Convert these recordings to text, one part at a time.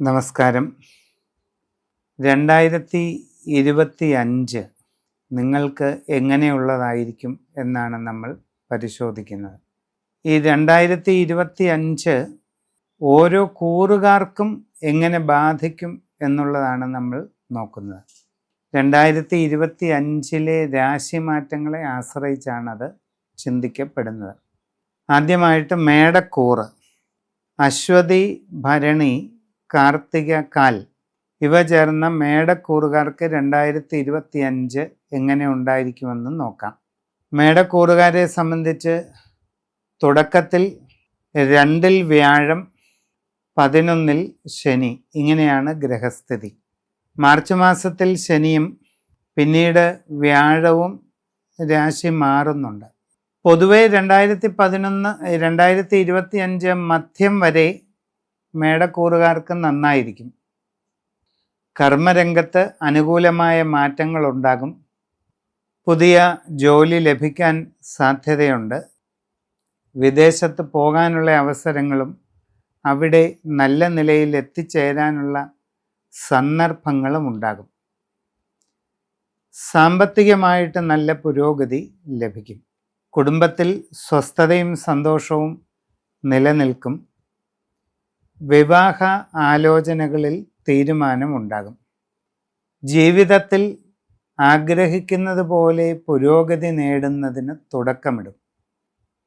നമസ്കാരം. രണ്ടായിരത്തി ഇരുപത്തി അഞ്ച് നിങ്ങൾക്ക് എങ്ങനെയുള്ളതായിരിക്കും എന്നാണ് നമ്മൾ പരിശോധിക്കുന്നത്. ഈ രണ്ടായിരത്തി ഇരുപത്തി അഞ്ച് ഓരോ കൂറുകാർക്കും എങ്ങനെ ബാധിക്കും എന്നുള്ളതാണ് നമ്മൾ നോക്കുന്നത്. രണ്ടായിരത്തി ഇരുപത്തി അഞ്ചിലെ രാശിമാറ്റങ്ങളെ ആശ്രയിച്ചാണത് ചിന്തിക്കപ്പെടുന്നത്. ആദ്യമായിട്ട് മേടക്കൂറ് അശ്വതി ഭരണി കാർത്തിക കാൽ ഇവ ചേർന്ന മേടക്കൂറുകാർക്ക് രണ്ടായിരത്തി ഇരുപത്തി അഞ്ച് എങ്ങനെ ഉണ്ടായിരിക്കുമെന്ന് നോക്കാം. മേടക്കൂറുകാരെ സംബന്ധിച്ച് തുടക്കത്തിൽ രണ്ടിൽ വ്യാഴം പതിനൊന്നിൽ ശനി. ഇങ്ങനെയാണ് ഗ്രഹസ്ഥിതി. മാർച്ച് മാസത്തിൽ ശനിയും പിന്നീട് വ്യാഴവും രാശി മാറുന്നുണ്ട്. പൊതുവേ രണ്ടായിരത്തി പതിനൊന്ന് രണ്ടായിരത്തി ഇരുപത്തി അഞ്ച് മധ്യം വരെ മേടക്കൂറുകാർക്ക് നന്നായിരിക്കും. കർമ്മരംഗത്ത് അനുകൂലമായ മാറ്റങ്ങൾ ഉണ്ടാകും പുതിയ ജോലി ലഭിക്കാൻ സാധ്യതയുണ്ട്. വിദേശത്ത് പോകാനുള്ള അവസരങ്ങളും അവിടെ നല്ല നിലയിൽ എത്തിച്ചേരാനുള്ള സന്ദർഭങ്ങളും ഉണ്ടാകും. സാമ്പത്തികമായിട്ട് നല്ല പുരോഗതി ലഭിക്കും. കുടുംബത്തിൽ സ്വസ്ഥതയും സന്തോഷവും നിലനിൽക്കും. വിവാഹ ആലോചനകളിൽ തീരുമാനമുണ്ടാകും. ജീവിതത്തിൽ ആഗ്രഹിക്കുന്നത് പോലെ പുരോഗതി നേടുന്നതിന് തുടക്കമിടും.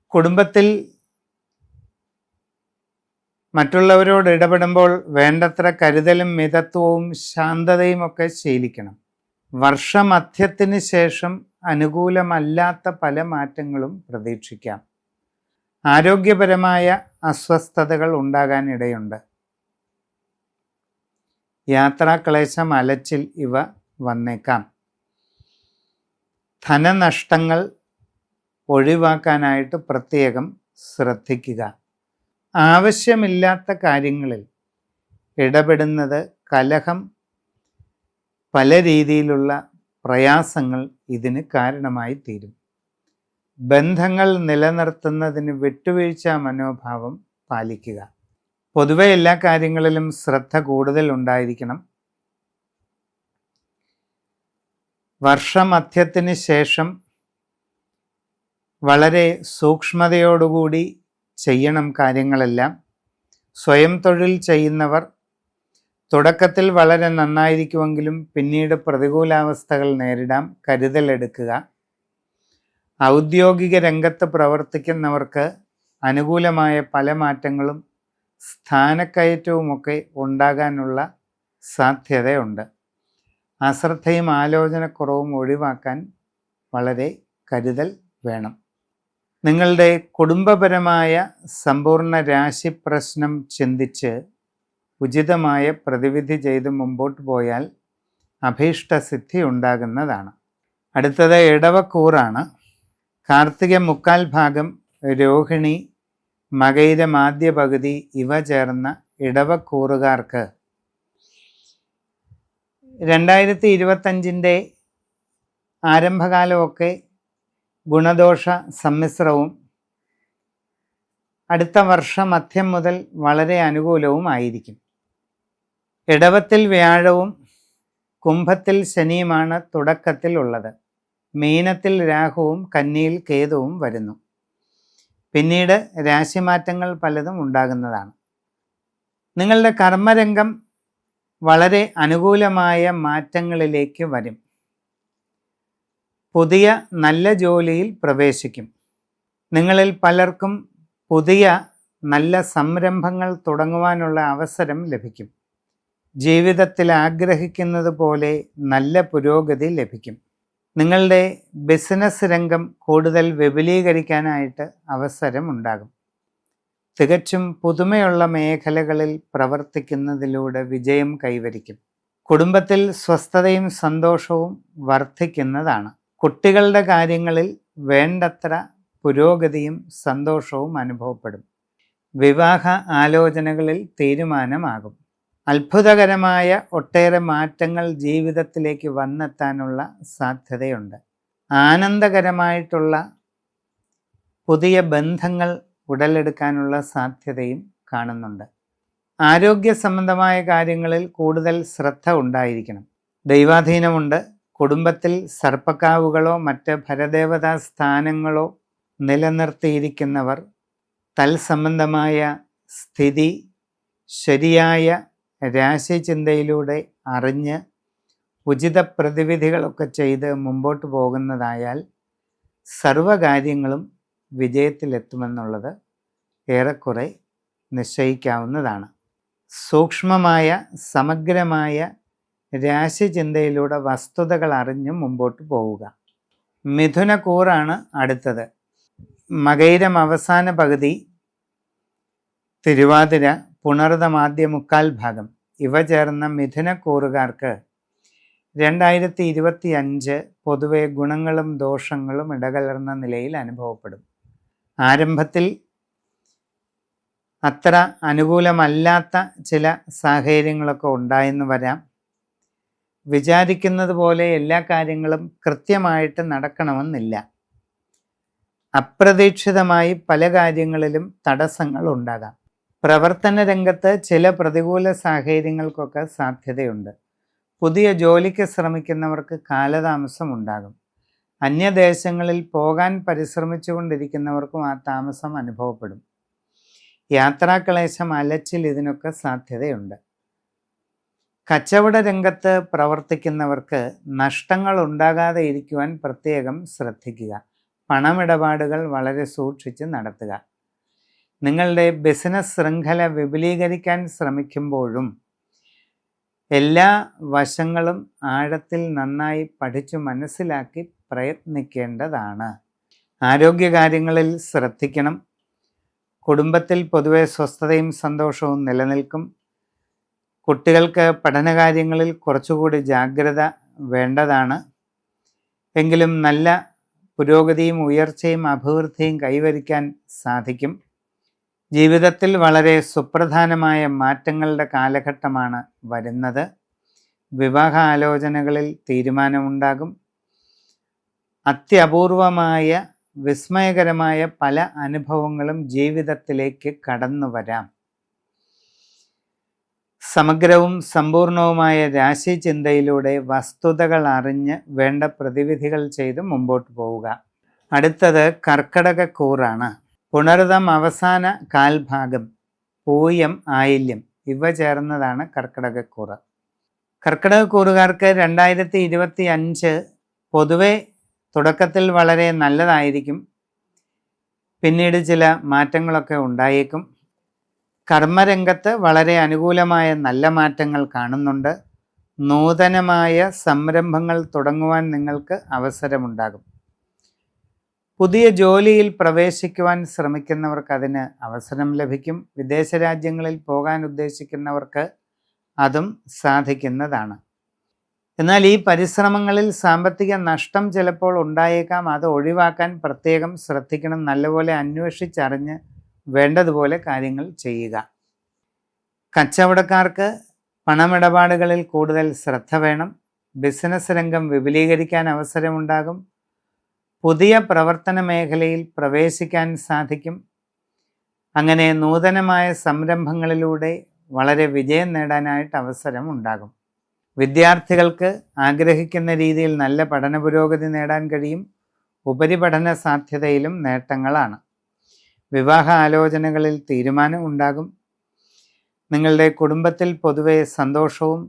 കുടുംബത്തിൽ മറ്റുള്ളവരോട് ഇടപെടുമ്പോൾ വേണ്ടത്ര കരുതലും മിതത്വവും ശാന്തതയും ഒക്കെ ശീലിക്കണം. വർഷമധ്യത്തിന് ശേഷം അനുകൂലമല്ലാത്ത പല മാറ്റങ്ങളും പ്രതീക്ഷിക്കാം. ആരോഗ്യപരമായ അസ്വസ്ഥതകൾ ഉണ്ടാകാനിടയുണ്ട് യാത്രാക്ലേശം അലച്ചിൽ ഇവ വന്നേക്കാം. ധനനഷ്ടങ്ങൾ ഒഴിവാക്കാനായിട്ട് പ്രത്യേകം ശ്രദ്ധിക്കുക. ആവശ്യമില്ലാത്ത കാര്യങ്ങളിൽ ഇടപെടുന്നത് കലഹം പല രീതിയിലുള്ള പ്രയാസങ്ങൾ ഇതിന് കാരണമായി തീരും. ബന്ധങ്ങൾ നിലനിർത്തുന്നതിന് വിട്ടുവീഴ്ച മനോഭാവം പാലിക്കുക. പൊതുവെ എല്ലാ കാര്യങ്ങളിലും ശ്രദ്ധ കൂടുതൽ ഉണ്ടായിരിക്കണം. വർഷമധ്യത്തിന് ശേഷം വളരെ സൂക്ഷ്മതയോടുകൂടി ചെയ്യണം കാര്യങ്ങളെല്ലാം. സ്വയം തൊഴിൽ ചെയ്യുന്നവർ തുടക്കത്തിൽ വളരെ നന്നായിരിക്കുമെങ്കിലും പിന്നീട് പ്രതികൂലാവസ്ഥകൾ നേരിടാം കരുതലെടുക്കുക ഔദ്യോഗിക രംഗത്ത് പ്രവർത്തിക്കുന്നവർക്ക് അനുകൂലമായ പല മാറ്റങ്ങളും സ്ഥാനക്കയറ്റവുമൊക്കെ ഉണ്ടാകാനുള്ള സാധ്യതയുണ്ട്. അശ്രദ്ധയും ആലോചനക്കുറവും ഒഴിവാക്കാൻ വളരെ കരുതൽ വേണം. നിങ്ങളുടെ കുടുംബപരമായ സമ്പൂർണ രാശി പ്രശ്നം ചിന്തിച്ച് ഉചിതമായ പ്രതിവിധി ചെയ്ത് മുമ്പോട്ട് പോയാൽ അഭീഷ്ടസിദ്ധി ഉണ്ടാകുന്നതാണ്. അടുത്തത് ഇടവക്കൂറാണ്. കാർത്തിക മുക്കാൽ ഭാഗം രോഹിണി മകയിരം ആദ്യ പകുതി ഇവ ചേർന്ന ഇടവക്കൂറുകാർക്ക്. രണ്ടായിരത്തി ഇരുപത്തഞ്ചിന്റെ ആരംഭകാലമൊക്കെ ഗുണദോഷ സമ്മിശ്രവും അടുത്ത വർഷം മധ്യം മുതൽ വളരെ അനുകൂലവും ആയിരിക്കും. ഇടവത്തിൽ വ്യാഴവും കുംഭത്തിൽ ശനിയുമാണ് തുടക്കത്തിൽ ഉള്ളത് മീനത്തിൽ രാഹുവും കന്നിയിൽ കേതുവും വരുന്നു. പിന്നീട് രാശിമാറ്റങ്ങൾ പലതും ഉണ്ടാകുന്നതാണ്. നിങ്ങളുടെ കർമ്മരംഗം വളരെ അനുകൂലമായ മാറ്റങ്ങളിലേക്ക് വരും. പുതിയ നല്ല ജോലിയിൽ പ്രവേശിക്കും. നിങ്ങളിൽ പലർക്കും പുതിയ നല്ല സംരംഭങ്ങൾ തുടങ്ങുവാനുള്ള അവസരം ലഭിക്കും. ജീവിതത്തിൽ ആഗ്രഹിക്കുന്നത് പോലെ നല്ല പുരോഗതി ലഭിക്കും. നിങ്ങളുടെ ബിസിനസ് രംഗം കൂടുതൽ വിപുലീകരിക്കാനായിട്ട് അവസരം ഉണ്ടാകും. തികച്ചും പുതുമയുള്ള മേഖലകളിൽ പ്രവർത്തിക്കുന്നതിലൂടെ വിജയം കൈവരിക്കും. കുടുംബത്തിൽ സ്വസ്ഥതയും സന്തോഷവും വർദ്ധിക്കുന്നതാണ്. കുട്ടികളുടെ കാര്യങ്ങളിൽ വേണ്ടത്ര പുരോഗതിയും സന്തോഷവും അനുഭവപ്പെടും. വിവാഹ ആലോചനകളിൽ തീരുമാനമാകും. അത്ഭുതകരമായ ഒട്ടേറെ മാറ്റങ്ങൾ ജീവിതത്തിലേക്ക് വന്നെത്താനുള്ള സാധ്യതയുണ്ട്. ആനന്ദകരമായിട്ടുള്ള പുതിയ ബന്ധങ്ങൾ ഉടലെടുക്കാനുള്ള സാധ്യതയും കാണുന്നുണ്ട്. ആരോഗ്യ സംബന്ധമായ കാര്യങ്ങളിൽ കൂടുതൽ ശ്രദ്ധ ഉണ്ടായിരിക്കണം. ദൈവാധീനമുണ്ട്. കുടുംബത്തിൽ സർപ്പക്കാവുകളോ മറ്റ് ഭരദേവതാ സ്ഥാനങ്ങളോ നിലനിർത്തിയിരിക്കുന്നവർ തൽസംബന്ധമായ സ്ഥിതി ശരിയായ രാശിചിന്തയിലൂടെ അറിഞ്ഞ് ഉചിത പ്രതിവിധികളൊക്കെ ചെയ്ത് മുമ്പോട്ട് പോകുന്നതായാൽ സർവകാര്യങ്ങളും വിജയത്തിലെത്തുമെന്നുള്ളത് ഏറെക്കുറെ നിശ്ചയിക്കാവുന്നതാണ്. സൂക്ഷ്മമായ സമഗ്രമായ രാശിചിന്തയിലൂടെ വസ്തുതകൾ അറിഞ്ഞ് മുമ്പോട്ട് പോവുക. മിഥുനക്കൂറാണ് അടുത്തത്. മകൈരം അവസാന പകുതി തിരുവാതിര പുണർതമാദ്യ മുക്കാൽ ഭാഗം. ഇവ ചേർന്ന മിഥുനക്കൂറുകാർക്ക് രണ്ടായിരത്തി ഇരുപത്തി അഞ്ച് പൊതുവെ ഗുണങ്ങളും ദോഷങ്ങളും ഇടകലർന്ന നിലയിൽ അനുഭവപ്പെടും. ആരംഭത്തിൽ അത്ര അനുകൂലമല്ലാത്ത ചില സാഹചര്യങ്ങളൊക്കെ ഉണ്ടായെന്ന് വരാം. വിചാരിക്കുന്നത് പോലെ എല്ലാ കാര്യങ്ങളും കൃത്യമായിട്ട് നടക്കണമെന്നില്ല. അപ്രതീക്ഷിതമായി പല കാര്യങ്ങളിലും തടസ്സങ്ങൾ ഉണ്ടാകാം. പ്രവർത്തന രംഗത്ത് ചില പ്രതികൂല സാഹചര്യങ്ങൾക്കൊക്കെ സാധ്യതയുണ്ട്. പുതിയ ജോലിക്ക് ശ്രമിക്കുന്നവർക്ക് കാലതാമസം ഉണ്ടാകും. അന്യദേശങ്ങളിൽ പോകാൻ പരിശ്രമിച്ചുകൊണ്ടിരിക്കുന്നവർക്കും ആ താമസം അനുഭവപ്പെടും. യാത്രാക്ലേശം അലച്ചിൽ ഇതിനൊക്കെ സാധ്യതയുണ്ട്. കച്ചവട രംഗത്ത് പ്രവർത്തിക്കുന്നവർക്ക് നഷ്ടങ്ങൾ ഉണ്ടാകാതെ ഇരിക്കുവാൻ പ്രത്യേകം ശ്രദ്ധിക്കുക. പണമിടപാടുകൾ വളരെ സൂക്ഷിച്ച് നടത്തുക. നിങ്ങളുടെ ബിസിനസ് ശൃംഖല വിപുലീകരിക്കാൻ ശ്രമിക്കുമ്പോഴും എല്ലാ വശങ്ങളും ആഴത്തിൽ നന്നായി പഠിച്ചു മനസ്സിലാക്കി പ്രയത്നിക്കേണ്ടതാണ്. ആരോഗ്യകാര്യങ്ങളിൽ ശ്രദ്ധിക്കണം. കുടുംബത്തിൽ പൊതുവെ സ്വസ്ഥതയും സന്തോഷവും നിലനിൽക്കും. കുട്ടികൾക്ക് പഠനകാര്യങ്ങളിൽ കുറച്ചുകൂടി ജാഗ്രത വേണ്ടതാണ്. എങ്കിലും നല്ല പുരോഗതിയും ഉയർച്ചയും അഭിവൃദ്ധിയും കൈവരിക്കാൻ സാധിക്കും. ജീവിതത്തിൽ വളരെ സുപ്രധാനമായ മാറ്റങ്ങളുടെ കാലഘട്ടമാണ് വരുന്നത്. വിവാഹ ആലോചനകളിൽ തീരുമാനമുണ്ടാകും. അത്യപൂർവമായ വിസ്മയകരമായ പല അനുഭവങ്ങളും ജീവിതത്തിലേക്ക് കടന്നു വരാം. സമഗ്രവും സമ്പൂർണവുമായ രാശി ചിന്തയിലൂടെ വസ്തുതകൾ അറിഞ്ഞ് വേണ്ട പ്രതിവിധികൾ ചെയ്ത് മുമ്പോട്ട് പോവുക. അടുത്തത് കർക്കടക കൂറാണ്. പുണർതം അവസാന കാൽഭാഗം പൂയം ആയില്യം ഇവ ചേർന്നതാണ് കർക്കിടകക്കൂറ്. കർക്കിടകക്കൂറുകാർക്ക് രണ്ടായിരത്തി ഇരുപത്തി അഞ്ച് പൊതുവെ തുടക്കത്തിൽ വളരെ നല്ലതായിരിക്കും. പിന്നീട് ചില മാറ്റങ്ങളൊക്കെ ഉണ്ടായേക്കും. കർമ്മരംഗത്ത് വളരെ അനുകൂലമായ നല്ല മാറ്റങ്ങൾ കാണുന്നുണ്ട്. നൂതനമായ സംരംഭങ്ങൾ തുടങ്ങുവാൻ നിങ്ങൾക്ക് അവസരമുണ്ടാകും. പുതിയ ജോലിയിൽ പ്രവേശിക്കുവാൻ ശ്രമിക്കുന്നവർക്ക് അതിന് അവസരം ലഭിക്കും. വിദേശ രാജ്യങ്ങളിൽ പോകാൻ ഉദ്ദേശിക്കുന്നവർക്ക് അതും സാധിക്കുന്നതാണ്. എന്നാൽ ഈ പരിശ്രമങ്ങളിൽ സാമ്പത്തിക നഷ്ടം ചിലപ്പോൾ ഉണ്ടായേക്കാം. അത് ഒഴിവാക്കാൻ പ്രത്യേകം ശ്രദ്ധിക്കണം. നല്ലപോലെ അന്വേഷിച്ചറിഞ്ഞ് വേണ്ടതുപോലെ കാര്യങ്ങൾ ചെയ്യുക. കച്ചവടക്കാർക്ക് പണമിടപാടുകളിൽ കൂടുതൽ ശ്രദ്ധ വേണം. ബിസിനസ് രംഗം വിപുലീകരിക്കാൻ അവസരമുണ്ടാകും. പുതിയ പ്രവർത്തന മേഖലയിൽ പ്രവേശിക്കാൻ സാധിക്കും. അങ്ങനെ നൂതനമായ സംരംഭങ്ങളിലൂടെ വളരെ വിജയം നേടാനായിട്ട് അവസരം ഉണ്ടാകും. വിദ്യാർത്ഥികൾക്ക് ആഗ്രഹിക്കുന്ന രീതിയിൽ നല്ല പഠന പുരോഗതി നേടാൻ കഴിയും. ഉപരിപഠന സാധ്യതയിലും നേട്ടങ്ങളാണ്. വിവാഹ ആലോചനകളിൽ തീരുമാനം ഉണ്ടാകും. നിങ്ങളുടെ കുടുംബത്തിൽ പൊതുവെ സന്തോഷവും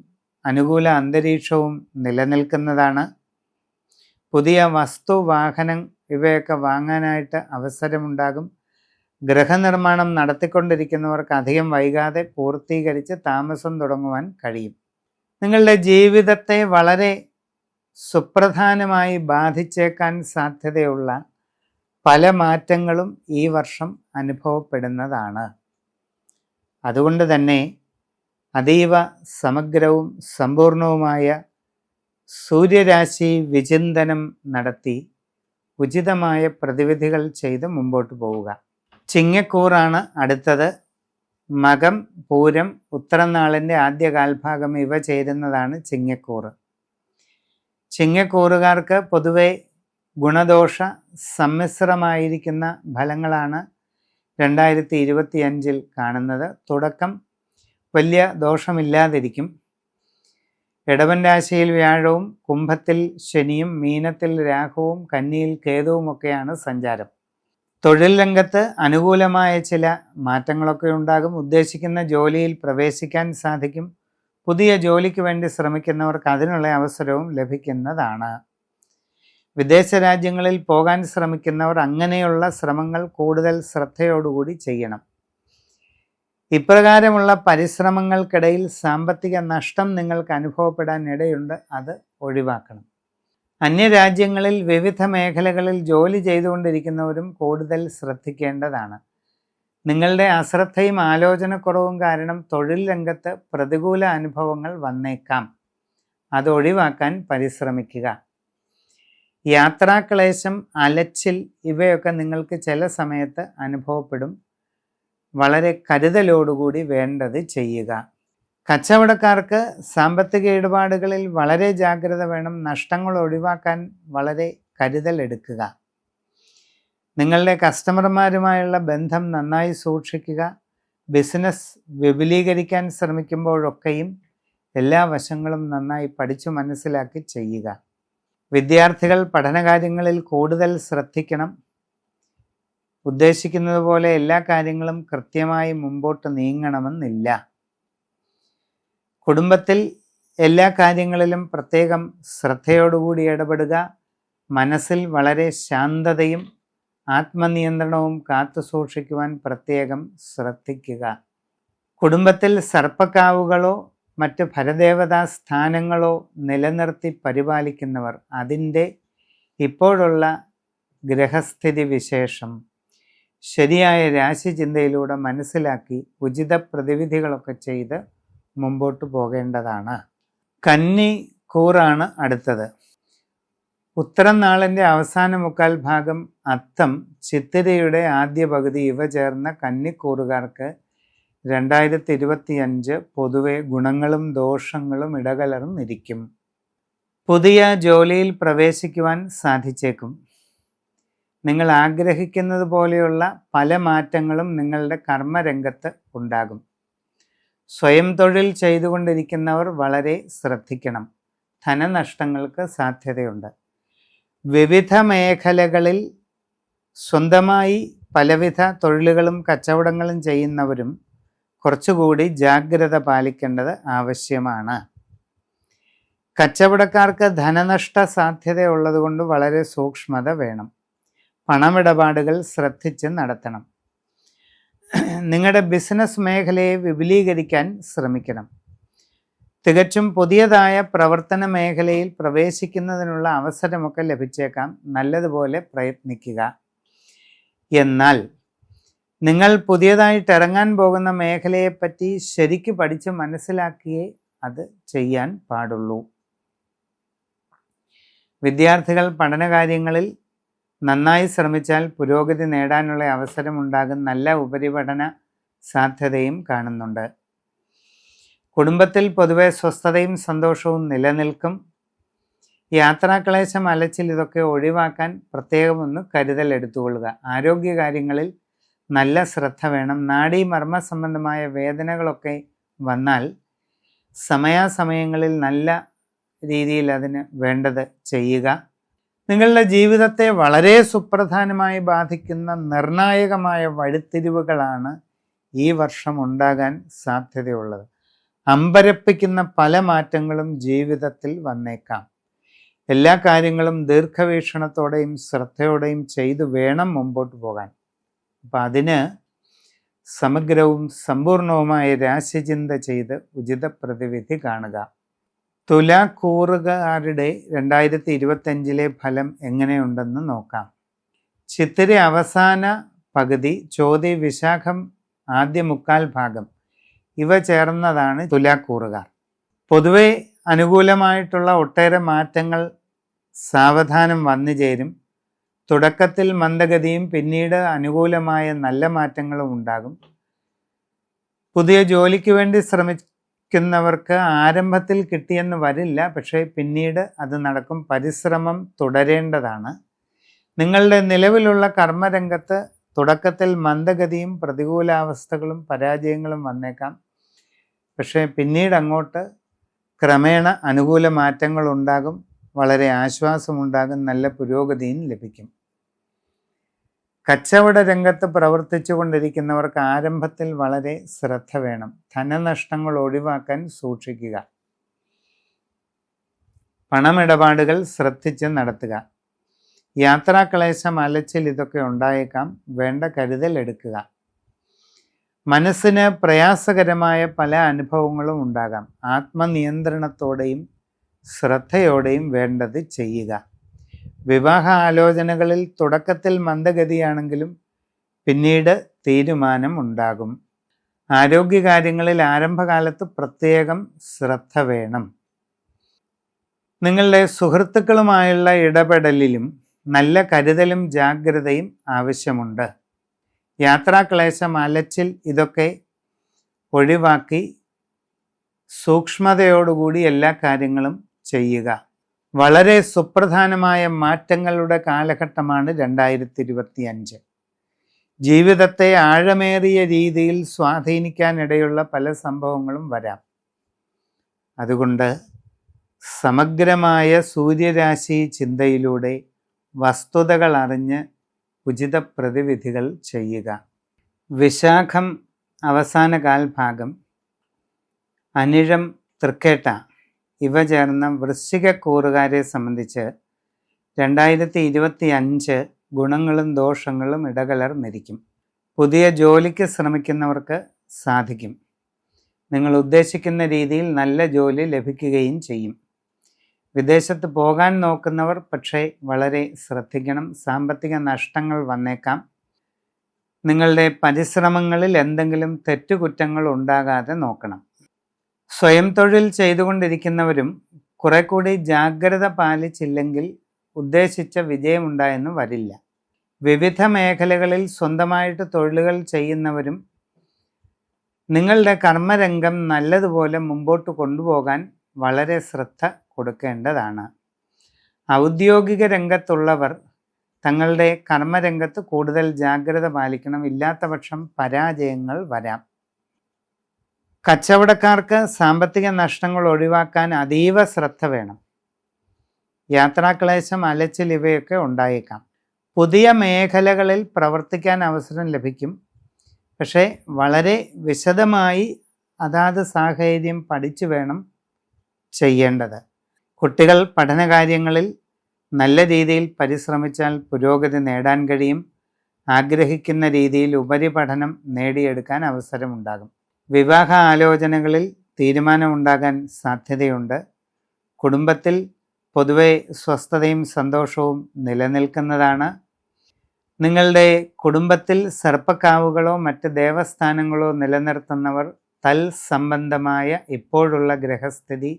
അനുകൂല അന്തരീക്ഷവും നിലനിൽക്കുന്നതാണ്. പുതിയ വസ്തു വാഹനം ഇവയൊക്കെ വാങ്ങാനായിട്ട് അവസരമുണ്ടാകും. ഗൃഹനിർമ്മാണം നടത്തിക്കൊണ്ടിരിക്കുന്നവർക്ക് അധികം വൈകാതെ പൂർത്തീകരിച്ച് താമസം തുടങ്ങുവാൻ കഴിയും. നിങ്ങളുടെ ജീവിതത്തെ വളരെ സുപ്രധാനമായി ബാധിച്ചേക്കാൻ സാധ്യതയുള്ള പല മാറ്റങ്ങളും ഈ വർഷം അനുഭവപ്പെടുന്നതാണ്. അതുകൊണ്ട് തന്നെ അതീവ സമഗ്രവും സമ്പൂർണവുമായ സൂര്യരാശി വിചിന്തനം നടത്തി ഉചിതമായ പ്രതിവിധികൾ ചെയ്ത് മുമ്പോട്ട് പോവുക. ചിങ്ങക്കൂറാണ് അടുത്തത്. മകം പൂരം ഉത്തരനാളിന്റെ ആദ്യ കാൽഭാഗം ഇവ ചേരുന്നതാണ് ചിങ്ങക്കൂറ്. ചിങ്ങക്കൂറുകാർക്ക് പൊതുവെ ഗുണദോഷ സമ്മിശ്രമായിരിക്കുന്ന ഫലങ്ങളാണ് രണ്ടായിരത്തി ഇരുപത്തി അഞ്ചിൽ കാണുന്നത്. തുടക്കം വലിയ ദോഷമില്ലാതിരിക്കും. ഇടവൻ രാശിയിൽ വ്യാഴവും കുംഭത്തിൽ ശനിയും മീനത്തിൽ രാഹുവും കന്നിയിൽ കേതുവുമൊക്കെയാണ് സഞ്ചാരം. തൊഴിൽ രംഗത്ത് അനുകൂലമായ ചില മാറ്റങ്ങളൊക്കെ ഉണ്ടാകും. ഉദ്ദേശിക്കുന്ന ജോലിയിൽ പ്രവേശിക്കാൻ സാധിക്കും. പുതിയ ജോലിക്ക് വേണ്ടി ശ്രമിക്കുന്നവർക്ക് അതിനുള്ള അവസരവും ലഭിക്കുന്നതാണ്. വിദേശ രാജ്യങ്ങളിൽ പോകാൻ ശ്രമിക്കുന്നവർ അങ്ങനെയുള്ള ശ്രമങ്ങൾ കൂടുതൽ ശ്രദ്ധയോടുകൂടി ചെയ്യണം. ഇപ്രകാരമുള്ള പരിശ്രമങ്ങൾക്കിടയിൽ സാമ്പത്തിക നഷ്ടം നിങ്ങൾക്ക് അനുഭവപ്പെടാൻ ഇടയുണ്ട് അത് ഒഴിവാക്കണം. അന്യരാജ്യങ്ങളിൽ വിവിധ മേഖലകളിൽ ജോലി ചെയ്തുകൊണ്ടിരിക്കുന്നവരും കൂടുതൽ ശ്രദ്ധിക്കേണ്ടതാണ്. നിങ്ങളുടെ അശ്രദ്ധയും ആലോചനക്കുറവും കാരണം തൊഴിൽ രംഗത്ത് പ്രതികൂല അനുഭവങ്ങൾ വന്നേക്കാം. അത് ഒഴിവാക്കാൻ പരിശ്രമിക്കുക. യാത്രാക്ലേശം അലച്ചിൽ ഇവയൊക്കെ നിങ്ങൾക്ക് ചില സമയത്ത് അനുഭവപ്പെടും. വളരെ കരുതലോടുകൂടി വേണ്ടത് ചെയ്യുക. കച്ചവടക്കാർക്ക് സാമ്പത്തിക ഇടപാടുകളിൽ വളരെ ജാഗ്രത വേണം നഷ്ടങ്ങൾ ഒഴിവാക്കാൻ വളരെ കരുതൽ എടുക്കുക. നിങ്ങളുടെ കസ്റ്റമർമാരുമായുള്ള ബന്ധം നന്നായി സൂക്ഷിക്കുക. ബിസിനസ് വിപുലീകരിക്കാൻ ശ്രമിക്കുമ്പോഴൊക്കെയും എല്ലാ വശങ്ങളും നന്നായി പഠിച്ചു മനസ്സിലാക്കി ചെയ്യുക. വിദ്യാർത്ഥികൾ പഠനകാര്യങ്ങളിൽ കൂടുതൽ ശ്രദ്ധിക്കണം. ഉദ്ദേശിക്കുന്നത് പോലെ എല്ലാ കാര്യങ്ങളും കൃത്യമായി മുമ്പോട്ട് നീങ്ങണമെന്നില്ല. കുടുംബത്തിൽ എല്ലാ കാര്യങ്ങളിലും പ്രത്യേകം ശ്രദ്ധയോടുകൂടി ഇടപെടുക മനസ്സിൽ വളരെ ശാന്തതയും ആത്മനിയന്ത്രണവും കാത്തു സൂക്ഷിക്കുവാൻ പ്രത്യേകം ശ്രദ്ധിക്കുക. കുടുംബത്തിൽ സർപ്പക്കാവുകളോ മറ്റ് ഭരദേവതാ സ്ഥാനങ്ങളോ നിലനിർത്തി പരിപാലിക്കുന്നവർ അതിന്റെ ഇപ്പോഴുള്ള ഗ്രഹസ്ഥിതി വിശേഷം. ശരിയായ രാശിചിന്തയിലൂടെ മനസ്സിലാക്കി ഉചിത പ്രതിവിധികളൊക്കെ ചെയ്ത് മുമ്പോട്ട് പോകേണ്ടതാണ്. കന്നി കൂറാണ് അടുത്തത്. ഉത്തരം നാളിന്റെ അവസാന മുക്കാൽ ഭാഗം അത്തം ചിത്തിരയുടെ ആദ്യ പകുതി ഇവ ചേർന്ന കന്നിക്കൂറുകാർക്ക് രണ്ടായിരത്തി ഇരുപത്തിയഞ്ച് പൊതുവെ ഗുണങ്ങളും ദോഷങ്ങളും ഇടകലർന്നിരിക്കും. പുതിയ ജോലിയിൽ പ്രവേശിക്കുവാൻ സാധിച്ചേക്കും. നിങ്ങൾ ആഗ്രഹിക്കുന്നത് പോലെയുള്ള പല മാറ്റങ്ങളും നിങ്ങളുടെ കർമ്മരംഗത്ത് ഉണ്ടാകും. സ്വയം തൊഴിൽ ചെയ്തുകൊണ്ടിരിക്കുന്നവർ വളരെ ശ്രദ്ധിക്കണം. ധനനഷ്ടങ്ങൾക്ക് സാധ്യതയുണ്ട്. വിവിധ മേഖലകളിൽ സ്വന്തമായി പലവിധ തൊഴിലുകളും കച്ചവടങ്ങളും ചെയ്യുന്നവരും കുറച്ചുകൂടി ജാഗ്രത പാലിക്കേണ്ടത് ആവശ്യമാണ്. കച്ചവടക്കാർക്ക് ധനനഷ്ട സാധ്യത ഉള്ളതുകൊണ്ട് വളരെ സൂക്ഷ്മത വേണം. പണമിടപാടുകൾ ശ്രദ്ധിച്ച് നടത്തണം. നിങ്ങളുടെ ബിസിനസ് മേഖലയെ വിപുലീകരിക്കാൻ ശ്രമിക്കണം. തികച്ചും പുതിയതായ പ്രവർത്തന മേഖലയിൽ പ്രവേശിക്കുന്നതിനുള്ള അവസരമൊക്കെ ലഭിച്ചേക്കാം. നല്ലതുപോലെ പ്രയത്നിക്കുക. എന്നാൽ നിങ്ങൾ പുതിയതായിട്ട് ഇറങ്ങാൻ പോകുന്ന മേഖലയെപ്പറ്റി ശരിക്ക് പഠിച്ച് മനസ്സിലാക്കിയേ അത് ചെയ്യാൻ പാടുള്ളൂ. വിദ്യാർത്ഥികൾ പഠനകാര്യങ്ങളിൽ നന്നായി ശ്രമിച്ചാൽ പുരോഗതി നേടാനുള്ള അവസരമുണ്ടാകും നല്ല ഉപരിപഠന സാധ്യതയും കാണുന്നുണ്ട്. കുടുംബത്തിൽ പൊതുവെ സ്വസ്ഥതയും സന്തോഷവും നിലനിൽക്കും. യാത്രാക്ലേശം അലച്ചിൽ ഇതൊക്കെ ഒഴിവാക്കാൻ പ്രത്യേകം ഒന്ന് കരുതൽ എടുത്തുകൊള്ളുക. ആരോഗ്യകാര്യങ്ങളിൽ നല്ല ശ്രദ്ധ വേണം. നാഡീമർമ്മ സംബന്ധമായ വേദനകളൊക്കെ വന്നാൽ സമയാസമയങ്ങളിൽ നല്ല രീതിയിൽ അതിന് വേണ്ടത് ചെയ്യുക. നിങ്ങളുടെ ജീവിതത്തെ വളരെ സുപ്രധാനമായി ബാധിക്കുന്ന നിർണായകമായ വഴിത്തിരിവുകളാണ് ഈ വർഷം ഉണ്ടാകാൻ സാധ്യതയുള്ളത്. അമ്പരപ്പിക്കുന്ന പല മാറ്റങ്ങളും ജീവിതത്തിൽ വന്നേക്കാം. എല്ലാ കാര്യങ്ങളും ദീർഘവീക്ഷണത്തോടെയും ശ്രദ്ധയോടെയും ചെയ്തു വേണം മുമ്പോട്ട് പോകാൻ. അപ്പം അതിന് സമഗ്രവും സമ്പൂർണവുമായ രാശിചിന്ത ചെയ്ത് ഉചിത പ്രതിവിധി കാണുക. തുലാക്കൂറുകാരുടെ രണ്ടായിരത്തി ഇരുപത്തഞ്ചിലെ ഫലം എങ്ങനെയുണ്ടെന്ന് നോക്കാം. ചിത്തിര അവസാന പകുതി ചോതി വിശാഖം ആദ്യ മുക്കാൽ ഭാഗം ഇവ ചേർന്നതാണ് തുലാക്കൂറുകാർ. പൊതുവെ അനുകൂലമായിട്ടുള്ള ഒട്ടേറെ മാറ്റങ്ങൾ സാവധാനം വന്നു ചേരും. തുടക്കത്തിൽ മന്ദഗതിയും പിന്നീട് അനുകൂലമായ നല്ല മാറ്റങ്ങളും ഉണ്ടാകും. പുതിയ ജോലിക്ക് വേണ്ടി ശ്രമിക്കുന്നവർക്ക് ആരംഭത്തിൽ കിട്ടിയെന്ന് വരില്ല പക്ഷേ പിന്നീട് അത് നടക്കും. പരിശ്രമം തുടരേണ്ടതാണ്. നിങ്ങളുടെ നിലവിലുള്ള കർമ്മരംഗത്ത് തുടക്കത്തിൽ മന്ദഗതിയും പ്രതികൂലാവസ്ഥകളും പരാജയങ്ങളും വന്നേക്കാം. പക്ഷേ പിന്നീട് അങ്ങോട്ട് ക്രമേണ അനുകൂല മാറ്റങ്ങൾ ഉണ്ടാകും വളരെ ആശ്വാസമുണ്ടാകും. നല്ല പുരോഗതിയും ലഭിക്കും. കച്ചവട രംഗത്ത് പ്രവർത്തിച്ചു കൊണ്ടിരിക്കുന്നവർക്ക് ആരംഭത്തിൽ വളരെ ശ്രദ്ധ വേണം. ധനനഷ്ടങ്ങൾ ഒഴിവാക്കാൻ സൂക്ഷിക്കുക. പണമിടപാടുകൾ ശ്രദ്ധിച്ച് നടത്തുക. യാത്രാക്ലേശം അലച്ചിൽ ഇതൊക്കെ ഉണ്ടായേക്കാം. വേണ്ട കരുതൽ എടുക്കുക. മനസ്സിന് പ്രയാസകരമായ പല അനുഭവങ്ങളും ഉണ്ടാകാം. ആത്മനിയന്ത്രണത്തോടെയും ശ്രദ്ധയോടെയും വേണ്ടത് ചെയ്യുക. വിവാഹ ആലോചനകളിൽ തുടക്കത്തിൽ മന്ദഗതിയാണെങ്കിലും പിന്നീട് തീരുമാനം ഉണ്ടാകും ആരോഗ്യകാര്യങ്ങളിൽ ആരംഭകാലത്ത് പ്രത്യേകം ശ്രദ്ധ വേണം. നിങ്ങളുടെ സുഹൃത്തുക്കളുമായുള്ള ഇടപെടലിലും നല്ല കരുതലും ജാഗ്രതയും ആവശ്യമുണ്ട്. യാത്രാക്ലേശം അലച്ചിൽ ഇതൊക്കെ ഒഴിവാക്കി സൂക്ഷ്മതയോടുകൂടി എല്ലാ കാര്യങ്ങളും ചെയ്യുക. വളരെ സുപ്രധാനമായ മാറ്റങ്ങളുടെ കാലഘട്ടമാണ് രണ്ടായിരത്തി ഇരുപത്തി അഞ്ച് ജീവിതത്തെ ആഴമേറിയ രീതിയിൽ സ്വാധീനിക്കാനിടയുള്ള പല സംഭവങ്ങളും വരാം. അതുകൊണ്ട് സമഗ്രമായ സൂര്യരാശി ചിന്തയിലൂടെ വസ്തുതകൾ അറിഞ്ഞ് ഉചിത പ്രതിവിധികൾ ചെയ്യുക. വിശാഖം അവസാന കാൽഭാഗം അനിഴം തൃക്കേട്ട. ഇവ ചേർന്ന വൃശ്ചികക്കൂറുകാരെ സംബന്ധിച്ച് രണ്ടായിരത്തി ഇരുപത്തി അഞ്ച് ഗുണങ്ങളും ദോഷങ്ങളും ഇടകലർന്നിരിക്കും പുതിയ ജോലിക്ക് ശ്രമിക്കുന്നവർക്ക് സാധിക്കും. നിങ്ങൾ ഉദ്ദേശിക്കുന്ന രീതിയിൽ നല്ല ജോലി ലഭിക്കുകയും ചെയ്യും. വിദേശത്ത് പോകാൻ നോക്കുന്നവർ പക്ഷേ വളരെ ശ്രദ്ധിക്കണം. സാമ്പത്തിക നഷ്ടങ്ങൾ വന്നേക്കാം. നിങ്ങളുടെ പരിശ്രമങ്ങളിൽ എന്തെങ്കിലും തെറ്റുകുറ്റങ്ങൾ ഉണ്ടാകാതെ നോക്കണം. സ്വയം തൊഴിൽ ചെയ്തുകൊണ്ടിരിക്കുന്നവരും കുറെ കൂടി ജാഗ്രത പാലിച്ചില്ലെങ്കിൽ ഉദ്ദേശിച്ച വിജയമുണ്ടായെന്ന് വരില്ല. വിവിധ മേഖലകളിൽ സ്വന്തമായിട്ട് തൊഴിലുകൾ ചെയ്യുന്നവരും നിങ്ങളുടെ കർമ്മരംഗം നല്ലതുപോലെ മുമ്പോട്ട് കൊണ്ടുപോകാൻ വളരെ ശ്രദ്ധ കൊടുക്കേണ്ടതാണ്. ഔദ്യോഗിക രംഗത്തുള്ളവർ തങ്ങളുടെ കർമ്മരംഗത്ത് കൂടുതൽ ജാഗ്രത പാലിക്കണം. ഇല്ലാത്ത പക്ഷം പരാജയങ്ങൾ വരാം. കച്ചവടക്കാർക്ക് സാമ്പത്തിക നഷ്ടങ്ങൾ ഒഴിവാക്കാൻ അതീവ ശ്രദ്ധ വേണം. യാത്രാക്ലേശം അലച്ചിൽ ഇവയൊക്കെ ഉണ്ടായേക്കാം. പുതിയ മേഖലകളിൽ പ്രവർത്തിക്കാൻ അവസരം ലഭിക്കും. പക്ഷേ വളരെ വിശദമായി അതാത് സാഹചര്യം പഠിച്ചു വേണം ചെയ്യേണ്ടത്. കുട്ടികൾ പഠനകാര്യങ്ങളിൽ നല്ല രീതിയിൽ പരിശ്രമിച്ചാൽ പുരോഗതി നേടാൻ കഴിയും. ആഗ്രഹിക്കുന്ന രീതിയിൽ ഉപരിപഠനം നേടിയെടുക്കാൻ അവസരമുണ്ടാകും. വിവാഹ ആലോചനകളിൽ തീരുമാനമുണ്ടാകാൻ സാധ്യതയുണ്ട്. കുടുംബത്തിൽ പൊതുവെ സ്വസ്ഥതയും സന്തോഷവും നിലനിൽക്കുന്നതാണ്. നിങ്ങളുടെ കുടുംബത്തിൽ സർപ്പക്കാവുകളോ മറ്റ് ദേവസ്ഥാനങ്ങളോ നിലനിർത്തുന്നവർ തൽ സംബന്ധമായ ഇപ്പോഴുള്ള ഗ്രഹസ്ഥിതി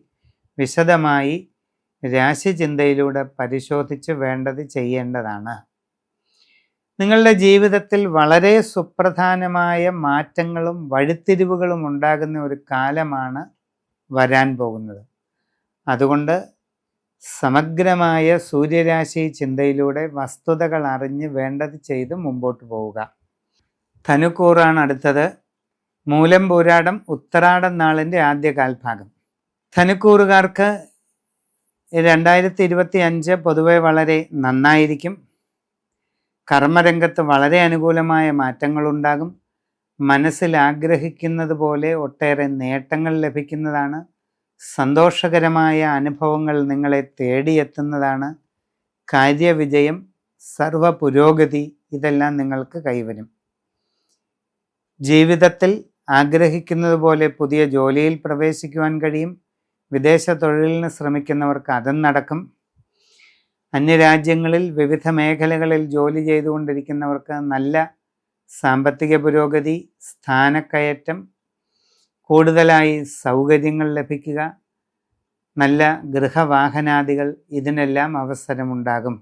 വിശദമായി രാശിചിന്തയിലൂടെ പരിശോധിച്ച് വേണ്ടത് ചെയ്യേണ്ടതാണ്. നിങ്ങളുടെ ജീവിതത്തിൽ വളരെ സുപ്രധാനമായ മാറ്റങ്ങളും വഴിത്തിരിവുകളും ഉണ്ടാകുന്ന ഒരു കാലമാണ് വരാൻ പോകുന്നത്. അതുകൊണ്ട് സമഗ്രമായ സൂര്യരാശി ചിന്തയിലൂടെ വസ്തുതകൾ അറിഞ്ഞ് വേണ്ടത് ചെയ്ത് മുമ്പോട്ട് പോവുക. ധനുക്കൂറാണ് അടുത്തത്. മൂലം പോരാടം ഉത്തരാടം നാളിന്റെ ആദ്യ കാൽഭാഗം. ധനുക്കൂറുകാർക്ക് രണ്ടായിരത്തി ഇരുപത്തി അഞ്ച് പൊതുവെ വളരെ നന്നായിരിക്കും. കർമ്മരംഗത്ത് വളരെ അനുകൂലമായ മാറ്റങ്ങളുണ്ടാകും. മനസ്സിൽ ആഗ്രഹിക്കുന്നത് പോലെ ഒട്ടേറെ നേട്ടങ്ങൾ ലഭിക്കുന്നതാണ്. സന്തോഷകരമായ അനുഭവങ്ങൾ നിങ്ങളെ തേടിയെത്തുന്നതാണ്. കാര്യവിജയം സർവ പുരോഗതി ഇതെല്ലാം നിങ്ങൾക്ക് കൈവരും. ജീവിതത്തിൽ ആഗ്രഹിക്കുന്നത് പോലെ പുതിയ ജോലിയിൽ പ്രവേശിക്കുവാൻ കഴിയും. വിദേശ തൊഴിലിന് ശ്രമിക്കുന്നവർക്ക് അതും നടക്കും. അന്യരാജ്യങ്ങളിൽ വിവിധ മേഖലകളിൽ ജോലി ചെയ്തുകൊണ്ടിരിക്കുന്നവർക്ക് നല്ല സാമ്പത്തിക പുരോഗതി സ്ഥാനക്കയറ്റം കൂടുതലായി സൗകര്യങ്ങൾ ലഭിക്കുക നല്ല ഗൃഹവാഹനാദികൾ ഇതിനെല്ലാം അവസരമുണ്ടാകും.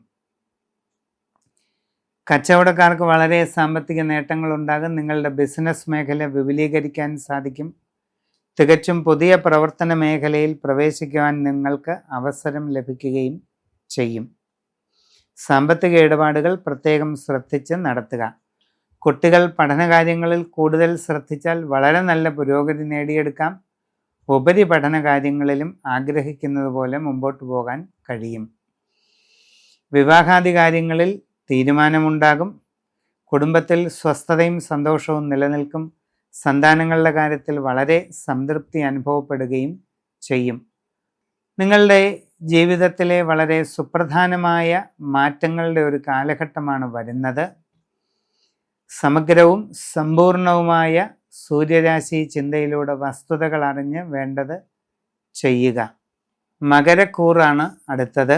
കച്ചവടക്കാർക്ക് വളരെ സാമ്പത്തിക നേട്ടങ്ങൾ ഉണ്ടാകും നിങ്ങളുടെ ബിസിനസ് മേഖല വിപുലീകരിക്കാൻ സാധിക്കും. തികച്ചും പുതിയ പ്രവർത്തന മേഖലയിൽ പ്രവേശിക്കുവാൻ നിങ്ങൾക്ക് അവസരം ലഭിക്കുകയും ചെയ്യും. സാമ്പത്തിക ഇടപാടുകൾ പ്രത്യേകം ശ്രദ്ധിച്ച് നടത്തുക. കുട്ടികൾ പഠനകാര്യങ്ങളിൽ കൂടുതൽ ശ്രദ്ധിച്ചാൽ വളരെ നല്ല പുരോഗതി നേടിയെടുക്കാം. ഉപരിപഠന കാര്യങ്ങളിലും ആഗ്രഹിക്കുന്നത് പോലെ മുമ്പോട്ട് പോകാൻ കഴിയും. വിവാഹാദി കാര്യങ്ങളിൽ തീരുമാനമുണ്ടാകും. കുടുംബത്തിൽ സ്വസ്ഥതയും സന്തോഷവും നിലനിൽക്കും. സന്താനങ്ങളുടെ കാര്യത്തിൽ വളരെ സംതൃപ്തി അനുഭവപ്പെടുകയും ചെയ്യും. നിങ്ങളുടെ ജീവിതത്തിലെ വളരെ സുപ്രധാനമായ മാറ്റങ്ങളുടെ ഒരു കാലഘട്ടമാണ് വരുന്നത്. സമഗ്രവും സമ്പൂർണവുമായ സൂര്യരാശി ചിന്തയിലൂടെ വസ്തുതകൾ അറിഞ്ഞ് വേണ്ടത് ചെയ്യുക. മകരക്കൂറാണ് അടുത്തത്.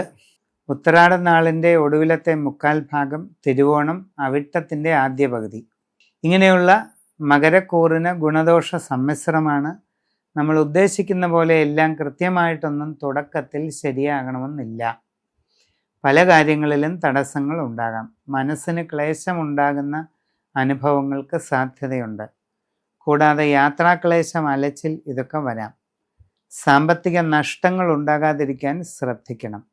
ഉത്തരാട നാളിന്റെ ഒടുവിലത്തെ മുക്കാൽ ഭാഗം തിരുവോണം അവിട്ടത്തിന്റെ ആദ്യ പകുതി ഇങ്ങനെയുള്ള മകരക്കൂറിന് ഗുണദോഷ സമ്മിശ്രമാണ് നമ്മൾ ഉദ്ദേശിക്കുന്ന പോലെ എല്ലാം കൃത്യമായിട്ടൊന്നും തുടക്കത്തിൽ ശരിയാകണമെന്നില്ല. പല കാര്യങ്ങളിലും തടസ്സങ്ങൾ ഉണ്ടാകാം. മനസ്സിന് ക്ലേശമുണ്ടാകുന്ന അനുഭവങ്ങൾക്ക് സാധ്യതയുണ്ട്. കൂടാതെ യാത്രാക്ലേശം അലച്ചിൽ ഇതൊക്കെ വരാം. സാമ്പത്തിക നഷ്ടങ്ങൾ ഉണ്ടാകാതിരിക്കാൻ ശ്രദ്ധിക്കണം.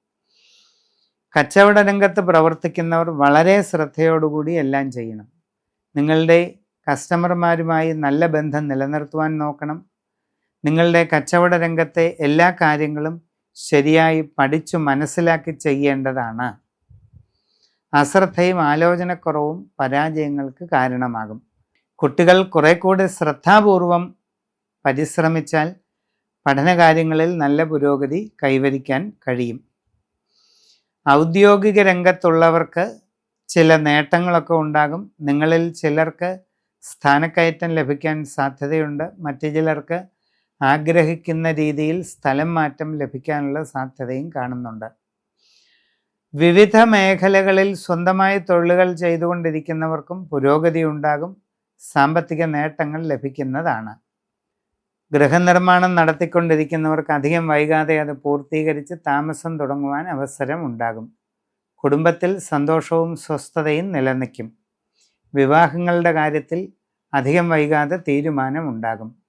കച്ചവട രംഗത്ത് പ്രവർത്തിക്കുന്നവർ വളരെ ശ്രദ്ധയോടുകൂടി എല്ലാം ചെയ്യണം. നിങ്ങളുടെ കസ്റ്റമർമാരുമായി നല്ല ബന്ധം നിലനിർത്തുവാൻ നോക്കണം. നിങ്ങളുടെ കച്ചവട രംഗത്തെ എല്ലാ കാര്യങ്ങളും ശരിയായി പഠിച്ചു മനസ്സിലാക്കി ചെയ്യേണ്ടതാണ്. അശ്രദ്ധയും ആലോചനക്കുറവും പരാജയങ്ങൾക്ക് കാരണമാകും. കുട്ടികൾ കുറെ കൂടി ശ്രദ്ധാപൂർവം പരിശ്രമിച്ചാൽ പഠനകാര്യങ്ങളിൽ നല്ല പുരോഗതി കൈവരിക്കാൻ കഴിയും. ഔദ്യോഗിക രംഗത്തുള്ളവർക്ക് ചില നേട്ടങ്ങളൊക്കെ ഉണ്ടാകും. നിങ്ങളിൽ ചിലർക്ക് സ്ഥാനക്കയറ്റം ലഭിക്കാൻ സാധ്യതയുണ്ട്. മറ്റു ചിലർക്ക് ആഗ്രഹിക്കുന്ന രീതിയിൽ സ്ഥലം മാറ്റം ലഭിക്കാനുള്ള സാധ്യതയും കാണുന്നുണ്ട്. വിവിധ മേഖലകളിൽ സ്വന്തമായി തൊഴിലുകൾ ചെയ്തുകൊണ്ടിരിക്കുന്നവർക്കും പുരോഗതി ഉണ്ടാകും സാമ്പത്തിക നേട്ടങ്ങൾ ലഭിക്കുന്നതാണ്. ഗൃഹനിർമ്മാണം നടത്തിക്കൊണ്ടിരിക്കുന്നവർക്ക് അധികം വൈകാതെ അത് പൂർത്തീകരിച്ച് താമസം തുടങ്ങുവാൻ അവസരം ഉണ്ടാകും. കുടുംബത്തിൽ സന്തോഷവും സ്വസ്ഥതയും നിലനിൽക്കും. വിവാഹങ്ങളുടെ കാര്യത്തിൽ അധികം വൈകാതെ തീരുമാനമുണ്ടാകും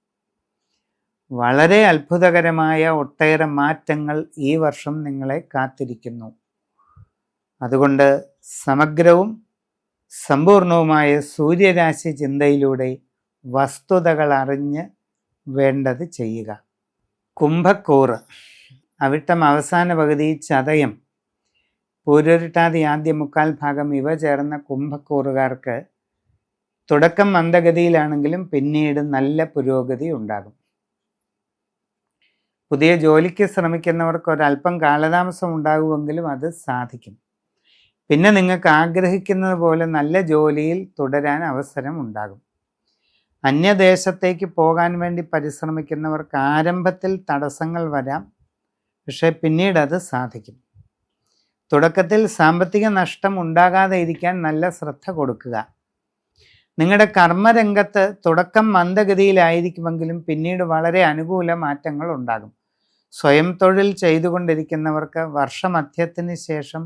വളരെ അത്ഭുതകരമായ ഒട്ടേറെ മാറ്റങ്ങൾ ഈ വർഷം നിങ്ങളെ കാത്തിരിക്കുന്നു. അതുകൊണ്ട് സമഗ്രവും സമ്പൂർണവുമായ സൂര്യരാശി ചിന്തയിലൂടെ വസ്തുതകൾ അറിഞ്ഞ് വേണ്ടത് ചെയ്യുക. കുംഭക്കൂറ്. അവിട്ടം അവസാന പകുതി ചതയം. പൂരൊരുട്ടാതി ആദ്യ മുക്കാൽ ഭാഗം ഇവ ചേർന്ന കുംഭക്കൂറുകാർക്ക് തുടക്കം മന്ദഗതിയിലാണെങ്കിലും പിന്നീട് നല്ല പുരോഗതി ഉണ്ടാകും. പുതിയ ജോലിക്ക് ശ്രമിക്കുന്നവർക്ക് ഒരല്പം കാലതാമസം ഉണ്ടാകുമെങ്കിലും അത് സാധിക്കും. പിന്നെ നിങ്ങൾക്ക് ആഗ്രഹിക്കുന്നത് പോലെ നല്ല ജോലിയിൽ തുടരാൻ അവസരം ഉണ്ടാകും. അന്യദേശത്തേക്ക് പോകാൻ വേണ്ടി പരിശ്രമിക്കുന്നവർക്ക് ആരംഭത്തിൽ തടസ്സങ്ങൾ വരാം പക്ഷേ പിന്നീട് അത് സാധിക്കും. തുടക്കത്തിൽ സാമ്പത്തിക നഷ്ടം ഉണ്ടാകാതെ ഇരിക്കാൻ നല്ല ശ്രദ്ധ കൊടുക്കുക. നിങ്ങളുടെ കർമ്മരംഗത്ത് തുടക്കം മന്ദഗതിയിലായിരിക്കുമെങ്കിലും പിന്നീട് വളരെ അനുകൂല മാറ്റങ്ങൾ ഉണ്ടാകും. സ്വയം തൊഴിൽ ചെയ്തുകൊണ്ടിരിക്കുന്നവർക്ക് വർഷമധ്യത്തിന് ശേഷം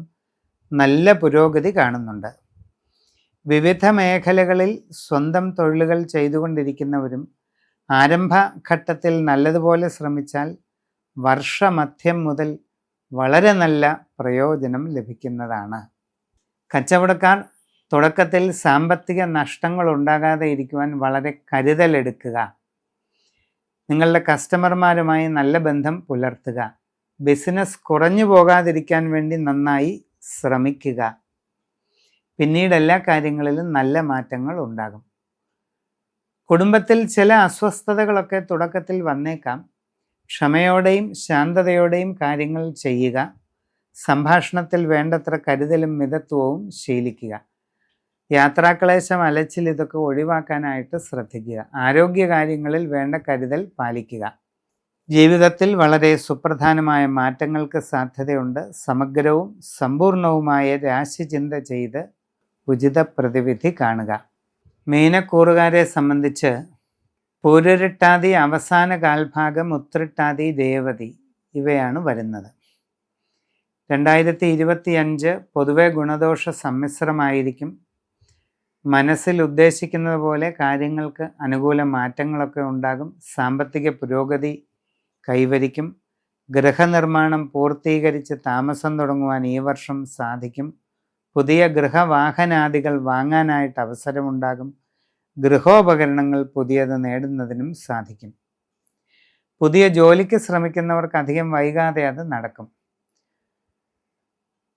നല്ല പുരോഗതി കാണുന്നുണ്ട്. വിവിധ മേഖലകളിൽ സ്വന്തം തൊഴിലുകൾ ചെയ്തുകൊണ്ടിരിക്കുന്നവരും ആരംഭഘട്ടത്തിൽ നല്ലതുപോലെ ശ്രമിച്ചാൽ വർഷമധ്യം മുതൽ വളരെ നല്ല പ്രയോജനം ലഭിക്കുന്നതാണ്. കച്ചവടക്കാർ തുടക്കത്തിൽ സാമ്പത്തിക നഷ്ടങ്ങൾ ഉണ്ടാകാതെ ഇരിക്കുവാൻ വളരെ കരുതലെടുക്കുക. നിങ്ങളുടെ കസ്റ്റമർമാരുമായി നല്ല ബന്ധം പുലർത്തുക. ബിസിനസ് കുറഞ്ഞു പോകാതിരിക്കാൻ വേണ്ടി നന്നായി ശ്രമിക്കുക. പിന്നീട് എല്ലാ കാര്യങ്ങളിലും നല്ല മാറ്റങ്ങൾ ഉണ്ടാകും. കുടുംബത്തിൽ ചില അസ്വസ്ഥതകളൊക്കെ തുടക്കത്തിൽ വന്നേക്കാം. ക്ഷമയോടെയും ശാന്തതയോടെയും കാര്യങ്ങൾ ചെയ്യുക. സംഭാഷണത്തിൽ വേണ്ടത്ര കരുതലും മിതത്വവും ശീലിക്കുക. യാത്രാക്ലേശം അലച്ചിൽ ഇതൊക്കെ ഒഴിവാക്കാനായിട്ട് ശ്രദ്ധിക്കുക. ആരോഗ്യകാര്യങ്ങളിൽ വേണ്ട കരുതൽ പാലിക്കുക. ജീവിതത്തിൽ വളരെ സുപ്രധാനമായ മാറ്റങ്ങൾക്ക് സാധ്യതയുണ്ട്. സമഗ്രവും സമ്പൂർണവുമായ രാശിചിന്ത ചെയ്ത് ഉചിത പ്രതിവിധി കാണുക. മീനക്കൂറുകാരെ സംബന്ധിച്ച് പൂരരിട്ടാതി അവസാന കാൽഭാഗം ഉത്രിട്ടാതി ദേവതി ഇവയാണ് വരുന്നത്. രണ്ടായിരത്തി ഇരുപത്തി അഞ്ച് പൊതുവെ ഗുണദോഷ സമ്മിശ്രമായിരിക്കും. മനസ്സിൽ ഉദ്ദേശിക്കുന്നത് പോലെ കാര്യങ്ങൾക്ക് അനുകൂല മാറ്റങ്ങളൊക്കെ ഉണ്ടാകും. സാമ്പത്തിക പുരോഗതി കൈവരിക്കും. ഗൃഹനിർമ്മാണം പൂർത്തീകരിച്ച് താമസം തുടങ്ങുവാൻ ഈ വർഷം സാധിക്കും. പുതിയ ഗൃഹവാഹനാദികൾ വാങ്ങാനായിട്ട് അവസരമുണ്ടാകും. ഗൃഹോപകരണങ്ങൾ പുതിയത് നേടുന്നതിനും സാധിക്കും. പുതിയ ജോലിക്ക് ശ്രമിക്കുന്നവർക്ക് അധികം വൈകാതെ അത് നടക്കും.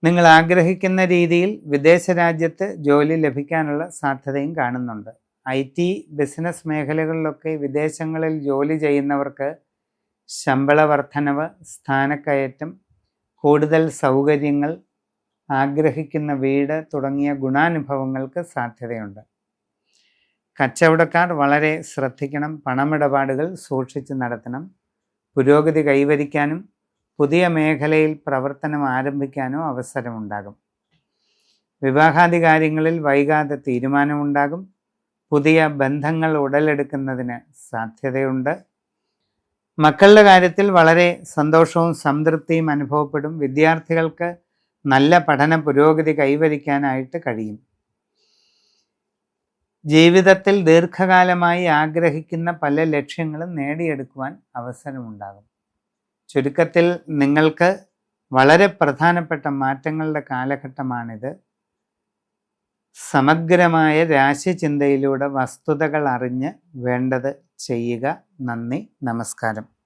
നിങ്ങൾ ആഗ്രഹിക്കുന്ന രീതിയിൽ വിദേശ രാജ്യത്ത് ജോലി ലഭിക്കാനുള്ള സാധ്യതയും കാണുന്നുണ്ട്. ഐ ടി ബിസിനസ് മേഖലകളിലൊക്കെ വിദേശങ്ങളിൽ ജോലി ചെയ്യുന്നവർക്ക് ശമ്പള വർധനവ് സ്ഥാനക്കയറ്റം കൂടുതൽ സൗകര്യങ്ങൾ ആഗ്രഹിക്കുന്ന വീട് തുടങ്ങിയ ഗുണാനുഭവങ്ങൾക്ക് സാധ്യതയുണ്ട്. കച്ചവടക്കാർ വളരെ ശ്രദ്ധിക്കണം പണമിടപാടുകൾ സൂക്ഷിച്ച് നടത്തണം പുരോഗതി കൈവരിക്കാനും പുതിയ മേഖലയിൽ പ്രവർത്തനം ആരംഭിക്കാനോ അവസരമുണ്ടാകും. വിവാഹാദി കാര്യങ്ങളിൽ വൈകാതെ തീരുമാനമുണ്ടാകും. പുതിയ ബന്ധങ്ങൾ ഉടലെടുക്കുന്നതിന് സാധ്യതയുണ്ട്. മക്കളുടെ കാര്യത്തിൽ വളരെ സന്തോഷവും സംതൃപ്തിയും അനുഭവപ്പെടും. വിദ്യാർത്ഥികൾക്ക് നല്ല പഠന പുരോഗതി കൈവരിക്കാനായിട്ട് കഴിയും. ജീവിതത്തിൽ ദീർഘകാലമായി ആഗ്രഹിക്കുന്ന പല ലക്ഷ്യങ്ങളും നേടിയെടുക്കുവാൻ അവസരമുണ്ടാകും. ചുരുക്കത്തിൽ നിങ്ങൾക്ക് വളരെ പ്രധാനപ്പെട്ട മാറ്റങ്ങളുടെ കാലഘട്ടമാണിത്. സമഗ്രമായ രാശിചിന്തയിലൂടെ വസ്തുതകൾ അറിഞ്ഞ് വേണ്ടത് ചെയ്യുക. നന്ദി. നമസ്കാരം.